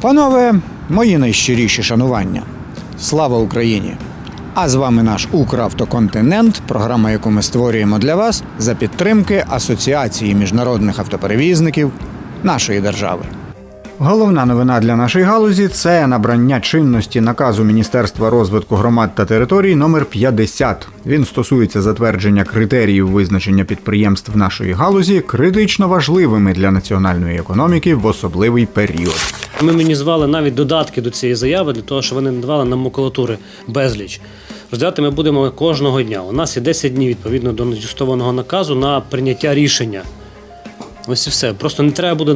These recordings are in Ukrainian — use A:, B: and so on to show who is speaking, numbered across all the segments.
A: Панове, мої найщиріші шанування. Слава Україні! А з вами наш Укравтоконтинент, програма, яку ми створюємо для вас за підтримки Асоціації міжнародних автоперевізників нашої держави. Головна новина для нашої галузі це набрання чинності наказу Міністерства розвитку громад та територій номер 50. Він стосується затвердження критеріїв визначення підприємств нашої галузі критично важливими для національної економіки в особливий період.
B: Ми мінізували навіть додатки до цієї заяви для того, щоб вони надавали нам макулатури безліч. Роздати ми будемо кожного дня. У нас є 10 днів відповідно до надюстованого наказу на прийняття рішення. Ось і все. Просто не треба буде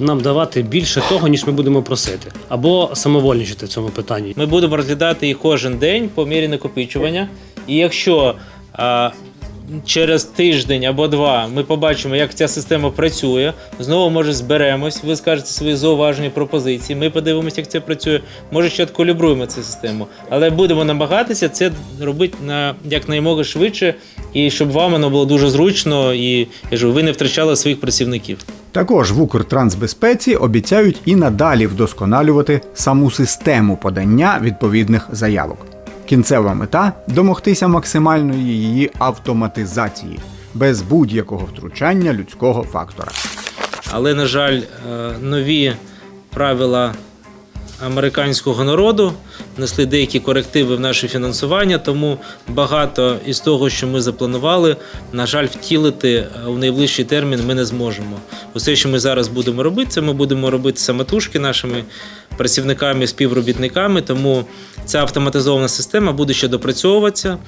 B: нам давати більше того, ніж ми будемо просити, або самовольничати в цьому питанні.
C: Ми будемо розглядати їх кожен день по мірі накопичування. І якщо через тиждень або два ми побачимо, як ця система працює, знову може зберемось, ви скажете свої зауваження, пропозиції. Ми подивимося, як це працює. Може, ще откалібруємо цю систему, але будемо намагатися це робити на якнаймога швидше, і щоб вам воно було дуже зручно, і я кажу, ви не втрачали своїх працівників.
A: Також в Укртрансбезпеці обіцяють і надалі вдосконалювати саму систему подання відповідних заявок. Кінцева мета домогтися максимальної її автоматизації без будь-якого втручання людського фактора.
C: Але, на жаль, е, нові правила американського народу внесли деякі корективи в наше фінансування, тому багато із того, що ми запланували, на жаль, втілити е, у найближчий термін ми не зможемо. Усе, що ми зараз будемо робити, це ми будемо робити самотужки нашими працівниками, співробітниками. Тому ця автоматизована система буде ще допрацьовуватися,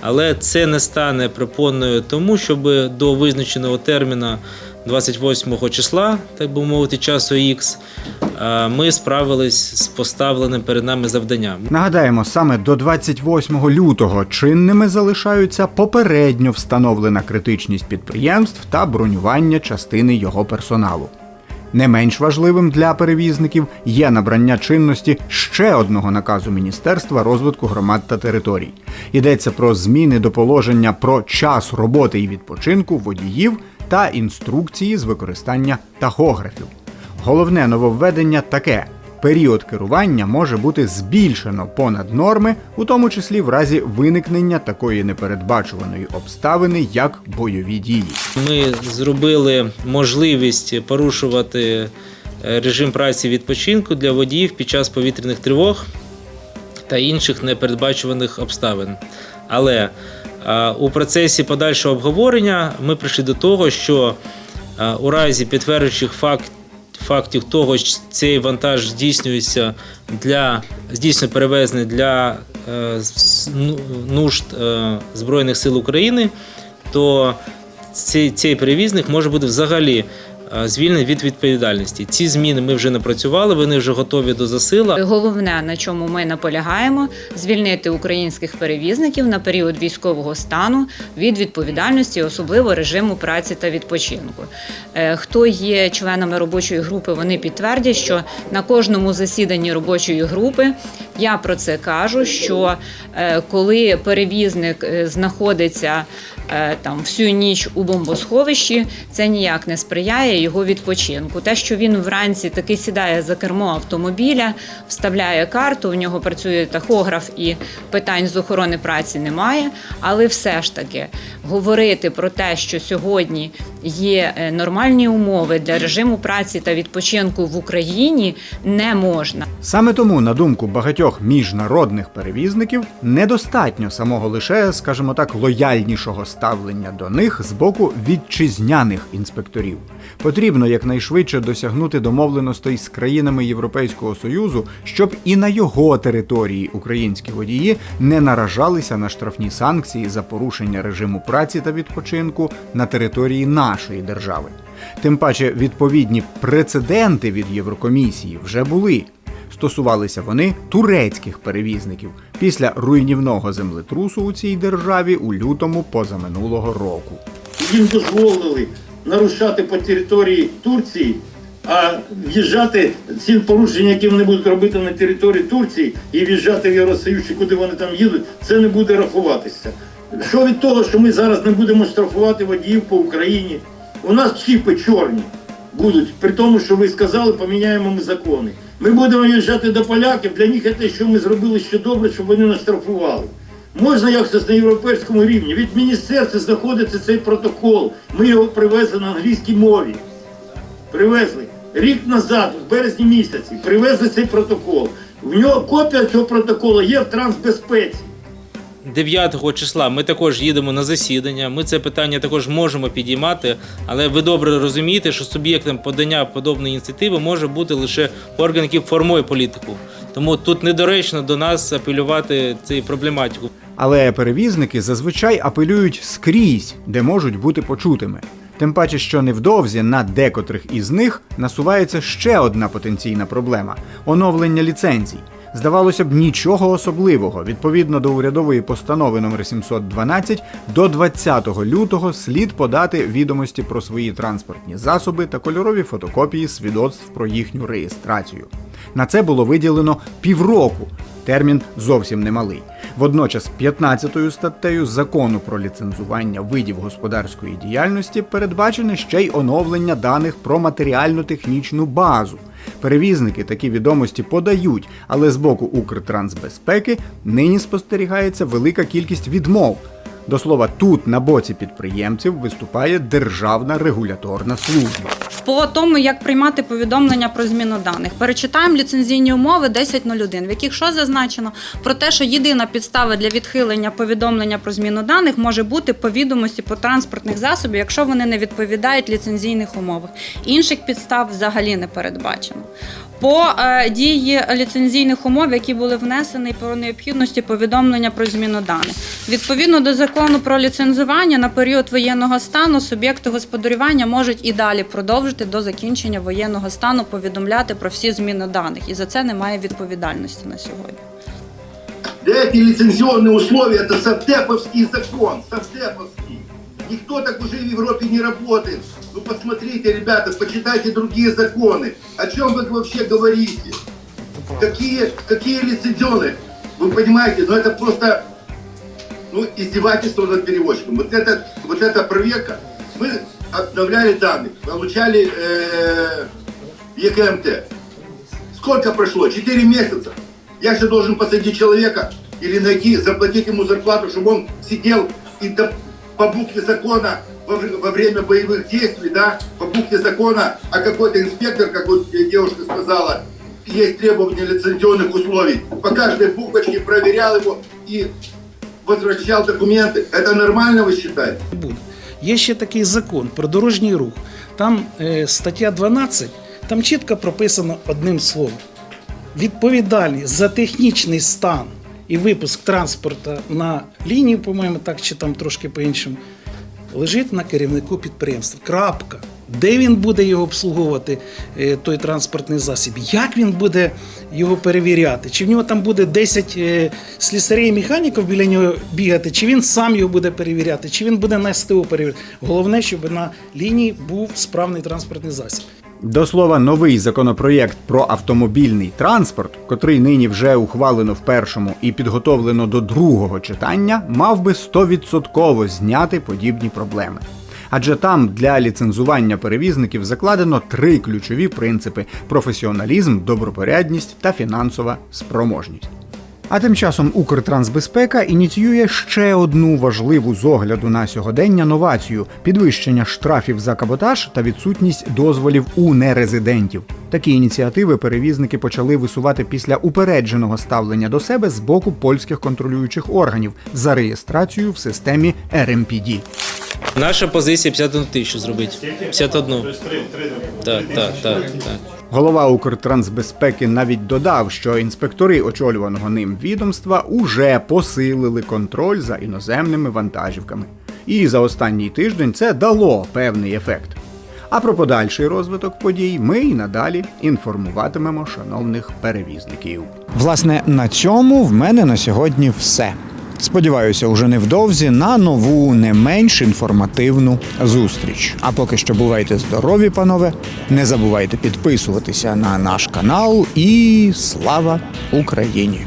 C: але це не стане препоною тому, щоб до визначеного терміна 28 числа, так би мовити, часу Х, е, ми справились з поставленим перед нами завданням.
A: Нагадаємо, саме до 28 лютого чинними залишаються попередньо встановлена критичність підприємств та бронювання частини його персоналу. Не менш важливим для перевізників є набрання чинності ще одного наказу Міністерства розвитку громад та територій. Йдеться про зміни до положення про час роботи і відпочинку водіїв та інструкції з використання тахографів. Головне нововведення таке: період керування може бути збільшено понад норми, у тому числі в разі виникнення такої непередбачуваної обставини, як бойові дії.
C: Ми зробили можливість порушувати е, режим праці відпочинку для водіїв під час повітряних тривог та інших непередбачуваних обставин. Але у процесі подальшого обговорення ми прийшли до того, що у разі підтверджуючих факт, фактів того, що цей вантаж здійснюється для здійснює перевезення для е, ну- нужд е, Збройних сил України, то цей, цей перевізник може бути взагалі звільнений від відповідальності. Ці зміни ми вже напрацювали, вони вже готові до засила.
D: Головне, на чому ми наполягаємо, звільнити українських перевізників на період військового стану від відповідальності, особливо режиму праці та відпочинку. Е, Хто є членами робочої групи, вони підтвердять, що на кожному засіданні робочої групи я про це кажу. Що е, коли перевізник е, знаходиться е, там всю ніч у бомбосховищі, це ніяк не сприяє його відпочинку. Те, що він вранці таки сідає за кермо автомобіля, вставляє карту, у нього працює тахограф і питань з охорони праці немає. Але все ж таки говорити про те, що сьогодні є е, нормальні умови для режиму праці та відпочинку в Україні, не можна.
A: Саме тому, на думку багатьох міжнародних перевізників, недостатньо самого лише, скажімо так, лояльнішого ставлення до них з боку вітчизняних інспекторів. Потрібно якнайшвидше досягнути домовленостей з країнами Європейського союзу, щоб і на його території українські водії не наражалися на штрафні санкції за порушення режиму праці та відпочинку на території нашої держави. Тим паче відповідні прецеденти від Єврокомісії вже були. Стосувалися вони турецьких перевізників після руйнівного землетрусу у цій державі у лютому позаминулого року.
E: їм дозволили нарушати по території Турції, а в'їжджати ці порушення, які вони будуть робити на території Турції, і в'їжджати в Євросоюз, чи куди вони там їдуть, це не буде рахуватися. Що від того, що ми зараз не будемо штрафувати водіїв по Україні? У нас чіпи чорні будуть, при тому, що ви сказали, поміняємо ми закони. Ми будемо їжджати до поляків, для них це що ми зробили ще добре, щоб вони нас штрафували. Можна якось на європейському рівні. Від міністерства знаходиться цей протокол. Ми його привезли на англійській мові. Привезли. Рік назад, в березні місяці, привезли цей протокол. В нього копія цього протоколу є в трансбезпеці.
C: 9 числа ми також їдемо на засідання. Ми це питання також можемо підіймати, але ви добре розумієте, що суб'єктом подання подобної ініціативи може бути лише орган, який формує політику. Тому тут недоречно до нас апелювати цю проблематику.
A: Але перевізники зазвичай апелюють скрізь, де можуть бути почутими. Тим паче, що невдовзі на декотрих із них насувається ще одна потенційна проблема оновлення ліцензій. Здавалося б, нічого особливого. Відповідно до урядової постанови номер 712, до 20 лютого слід подати відомості про свої транспортні засоби та кольорові фотокопії свідоцтв про їхню реєстрацію. На це було виділено півроку. Термін зовсім немалий. Водночас, 15 статтею закону про ліцензування видів господарської діяльності передбачене ще й оновлення даних про матеріально-технічну базу. Перевізники такі відомості подають, але з боку Укртрансбезпеки нині спостерігається велика кількість відмов. До слова, тут на боці підприємців виступає Державна регуляторна служба.
F: По тому, як приймати повідомлення про зміну даних, перечитаємо ліцензійні умови 10.01, в яких що зазначено про те, що єдина підстава для відхилення повідомлення про зміну даних може бути по відомості по транспортних засобів, якщо вони не відповідають ліцензійних умовах. Інших підстав взагалі не передбачено. По е, дії ліцензійних умов, які були внесені про необхідності повідомлення про зміну даних, відповідно до закону про ліцензування на період воєнного стану суб'єкти господарювання можуть і далі продовжити до закінчення воєнного стану повідомляти про всі зміни даних, і за це немає відповідальності на сьогодні.
G: Да эти лицензионные условия, это совдеповский закон, совдеповский. Никто так уже в Европе не работает. Ну посмотрите, ребята, почитайте другие законы. О чем вы вообще говорите? Какие, какие лицензионные? Вы понимаете, ну это просто ну, издевательство над перевозчиком. Вот это, вот эта проверка. Мы обновляли данные, получали э, ЕКМТ. Сколько прошло? Четыре месяца. Я же должен посадить человека или найти, заплатить ему зарплату, чтобы он сидел и по букве закона во, вре- во время боевых действий, да, по букве закона, а какой-то инспектор, как вот девушка сказала, есть требования лицензионных условий, по каждой буквочке проверял его и возвращал документы. Это нормально, вы считаете?
H: буде. Є ще такий закон про дорожній рух. Там е, стаття 12, там чітко прописано одним словом. Відповідальність за технічний стан і випуск транспорту на лінію, по-моєму, так чи там трошки по-іншому, лежить на керівнику підприємства. Крапка. Де він буде його обслуговувати, е, той транспортний засіб? Як він буде його перевіряти? Чи в нього там буде 10 е, слісарів і механіків біля нього бігати, чи він сам його буде перевіряти, чи він буде на СТО перевіряти? Головне, щоб на лінії був справний транспортний засіб.
A: До слова, новий законопроєкт про автомобільний транспорт, котрий нині вже ухвалено в першому і підготовлено до другого читання, мав би 100% зняти подібні проблеми. Адже там для ліцензування перевізників закладено три ключові принципи: професіоналізм, добропорядність та фінансова спроможність. А тим часом Укртрансбезпека ініціює ще одну важливу з огляду на сьогодення новацію підвищення штрафів за каботаж та відсутність дозволів у нерезидентів. Такі ініціативи перевізники почали висувати після упередженого ставлення до себе з боку польських контролюючих органів за реєстрацію в системі RMPD.
C: Наша позиція 51 тисячу зробити. 51. Так, так, так, так.
A: Голова Укртрансбезпеки навіть додав, що інспектори очолюваного ним відомства уже посилили контроль за іноземними вантажівками. І за останній тиждень це дало певний ефект. А про подальший розвиток подій ми й надалі інформуватимемо шановних перевізників. Власне, на цьому в мене на сьогодні все. Сподіваюся, уже невдовзі на нову, не менш інформативну зустріч. А поки що бувайте здорові, панове. Не забувайте підписуватися на наш канал і слава Україні!